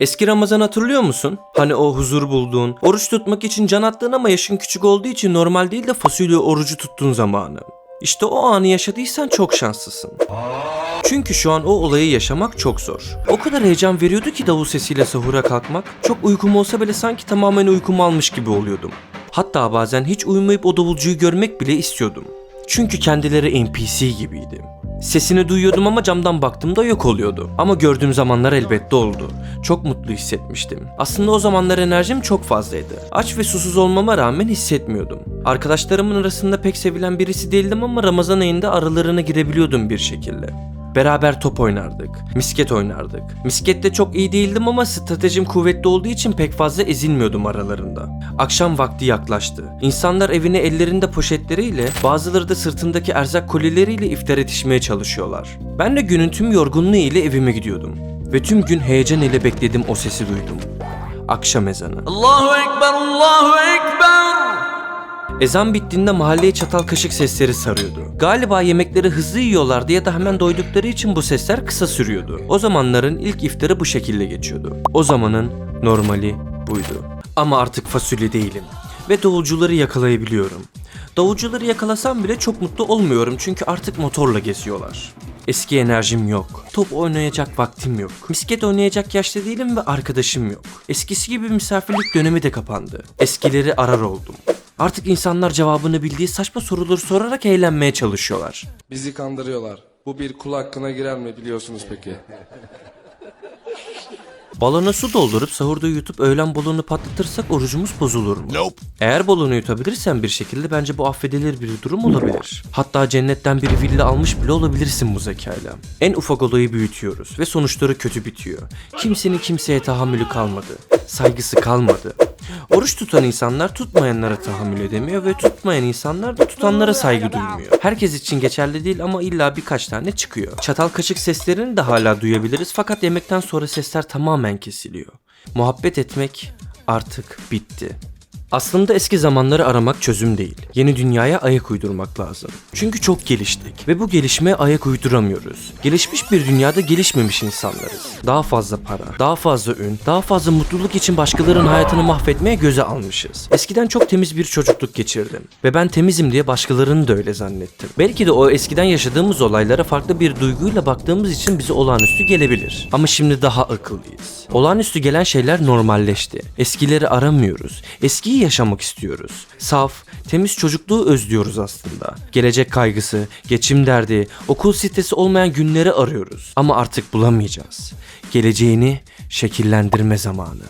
Eski Ramazan hatırlıyor musun? Hani o huzur bulduğun, oruç tutmak için can attığın ama yaşın küçük olduğu için normal değil de fasulye orucu tuttuğun zamanı. İşte o anı yaşadıysan çok şanslısın. Çünkü şu an o olayı yaşamak çok zor. O kadar heyecan veriyordu ki davul sesiyle sahura kalkmak. Çok uykum olsa bile sanki tamamen uykumu almış gibi oluyordum. Hatta bazen hiç uyumayıp o davulcuyu görmek bile istiyordum. Çünkü kendileri NPC gibiydi. Sesini duyuyordum ama camdan baktığımda yok oluyordu. Ama gördüğüm zamanlar elbette oldu. Çok mutlu hissetmiştim. Aslında o zamanlar enerjim çok fazlaydı. Aç ve susuz olmama rağmen hissetmiyordum. Arkadaşlarımın arasında pek sevilen birisi değildim ama Ramazan ayında aralarına girebiliyordum bir şekilde. Beraber top oynardık, misket oynardık. Miskette çok iyi değildim ama stratejim kuvvetli olduğu için pek fazla ezilmiyordum aralarında. Akşam vakti yaklaştı. İnsanlar evine ellerinde poşetleriyle, bazıları da sırtındaki erzak kolileriyle iftar yetişmeye çalışıyorlar. Ben de günün tüm yorgunluğu ile evime gidiyordum. Ve tüm gün heyecan ile bekledim o sesi duydum. Akşam ezanı. Allahu Ekber, Allahu Ekber. Ezan bittiğinde mahalleye çatal kaşık sesleri sarıyordu. Galiba yemekleri hızlı yiyorlardı ya da hemen doydukları için bu sesler kısa sürüyordu. O zamanların ilk iftarı bu şekilde geçiyordu. O zamanın normali buydu. Ama artık fasulye değilim. Ve davulcuları yakalayabiliyorum. Davulcuları yakalasam bile çok mutlu olmuyorum çünkü artık motorla geziyorlar. Eski enerjim yok. Top oynayacak vaktim yok. Misket oynayacak yaşta değilim ve arkadaşım yok. Eskisi gibi misafirlik dönemi de kapandı. Eskileri arar oldum. Artık insanlar cevabını bildiği saçma soruları sorarak eğlenmeye çalışıyorlar. Bizi kandırıyorlar. Bu bir kul hakkına girer mi biliyorsunuz peki? Balona su doldurup sahurda yutup öğlen balonu patlatırsak orucumuz bozulur mu? Eğer balonu yutabilirsen bir şekilde bence bu affedilir bir durum olabilir. Hatta cennetten bir villa almış bile olabilirsin bu zekayla. En ufak olayı büyütüyoruz ve sonuçları kötü bitiyor. Kimsenin kimseye tahammülü kalmadı. Saygısı kalmadı. Oruç tutan insanlar tutmayanlara tahammül edemiyor ve tutmayan insanlar da tutanlara saygı duymuyor. Herkes için geçerli değil ama illa birkaç tane çıkıyor. Çatal kaşık seslerini de hala duyabiliriz fakat yemekten sonra sesler tamamen kesiliyor. Muhabbet etmek artık bitti. Aslında eski zamanları aramak çözüm değil. Yeni dünyaya ayak uydurmak lazım. Çünkü çok geliştik ve bu gelişmeye ayak uyduramıyoruz. Gelişmiş bir dünyada gelişmemiş insanlarız. Daha fazla para, daha fazla ün, daha fazla mutluluk için başkalarının hayatını mahvetmeye göze almışız. Eskiden çok temiz bir çocukluk geçirdim ve ben temizim diye başkalarını da öyle zannettim. Belki de o eskiden yaşadığımız olaylara farklı bir duyguyla baktığımız için bize olağanüstü gelebilir. Ama şimdi daha akıllıyız. Olağanüstü gelen şeyler normalleşti. Eskileri aramıyoruz. Eskiyi yaşamak istiyoruz. Saf, temiz çocukluğu özlüyoruz aslında. Gelecek kaygısı, geçim derdi, okul sitesi olmayan günleri arıyoruz. Ama artık bulamayacağız. Geleceğini şekillendirme zamanı.